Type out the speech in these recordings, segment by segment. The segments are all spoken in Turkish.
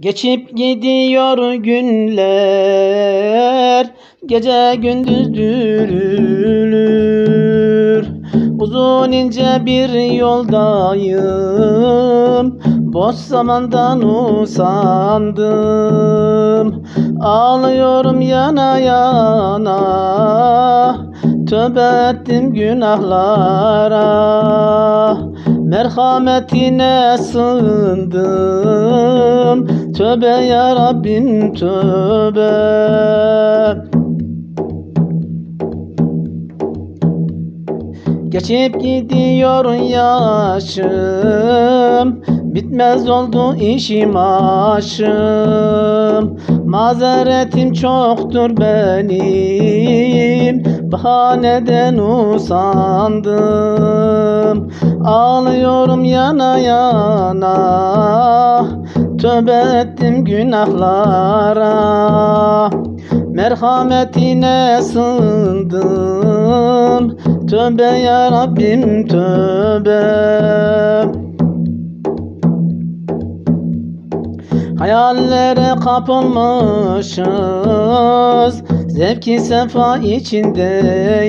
Geçip gidiyor günler Gece gündüz dürülür. Uzun ince bir yoldayım Boş zamandan usandım. Ağlıyorum yana yana Tövbe ettim günahlara. Merhametine sığındım Tövbe ya Rabbim tövbe. Geçip gidiyor yaşım Bitmez oldu işim aşım. Mazeretim çoktur benim Bahaneden usandım. Ağlıyorum yana yana Tövbe ettim günahlara. Merhametine sığındım. Tövbe ya Rabbim tövbe. Hayallere kapılmışız. Zevki sefa içindeyiz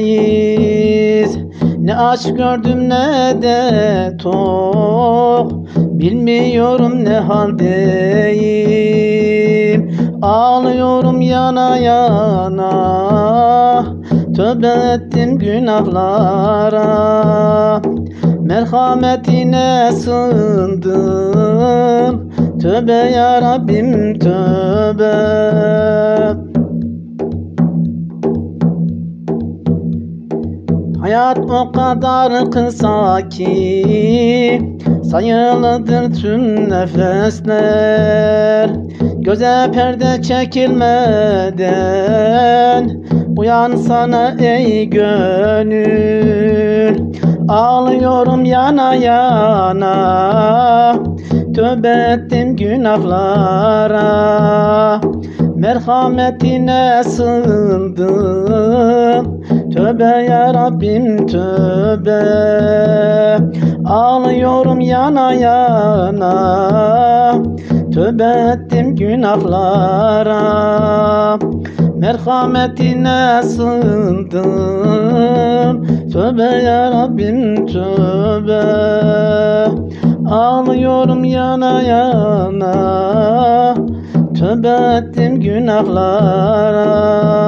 Ne aç gördüm ne de tok. Bilmiyorum ne haldeyim. Ağlıyorum yana yana. Tövbe ettim günahlara. Merhametine sığındım. Tövbe ya Rabbim tövbe Hayat o kadar kısa ki Sayılıdır tüm nefesler. Göze perde çekilmeden Uyan sana ey gönül. Ağlıyorum yana yana Tövbe ettim günahlara. Merhametine sığındım Tövbe ya Rabbim tövbe. Ağlıyorum yana yana. Tövbe ettim günahlara. Merhametine sığındım. Tövbe ya Rabbim tövbe. Ağlıyorum yana yana. Tövbe ettim günahlara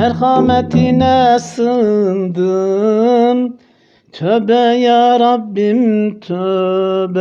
Merhametine sığındım. Tövbe ya Rabbim tövbe